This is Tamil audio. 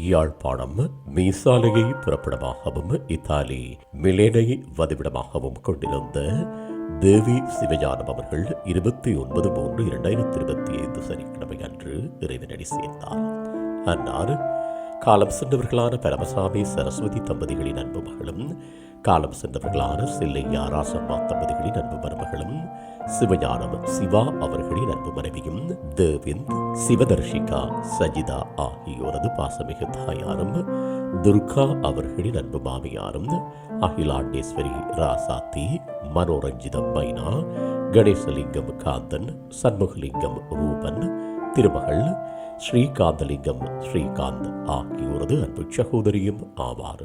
யாழ்ப்பாணம் மீசாலையை புறப்படமாகவும் இத்தாலி மிலேனை வதிவிடமாகவும் கொண்டிருந்த தேவி சிவஞானம் அவர்கள் இருபத்தி ஒன்பது மூன்று இரண்டாயிரத்தி இருபத்தி ஐந்து சனிக்கிழமை அன்று இறைவனடி சேர்ந்தார். அன்னார் காலம் சென்றவர்களான பரமசாமி சரஸ்வதி தம்பதிகளின் அன்பு மகளும் காலம் சென்றவர்களான சில்லையா ராசம்மா தம்பதிகளின் அன்பு மருமகளும் சிவஞானம் சிவா அவர்களின் அன்பு மனைவியும் தேவிந்த் சிவதர்ஷிகா சஜிதா ஆகியோரது பாசமிகு தாயாரும் துர்கா அவர்களின் அன்பு மாமியாரும் அகிலாண்டேஸ்வரி ராசாத்தி மனோரஞ்சிதம் மைனா கணேசலிங்கம் காந்தன் சண்முகலிங்கம் ரூபன் திருமகள் ஸ்ரீகாந்தலிங்கம் ஸ்ரீகாந்த் ஆகியோரது அன்பு சகோதரியும் ஆவார்.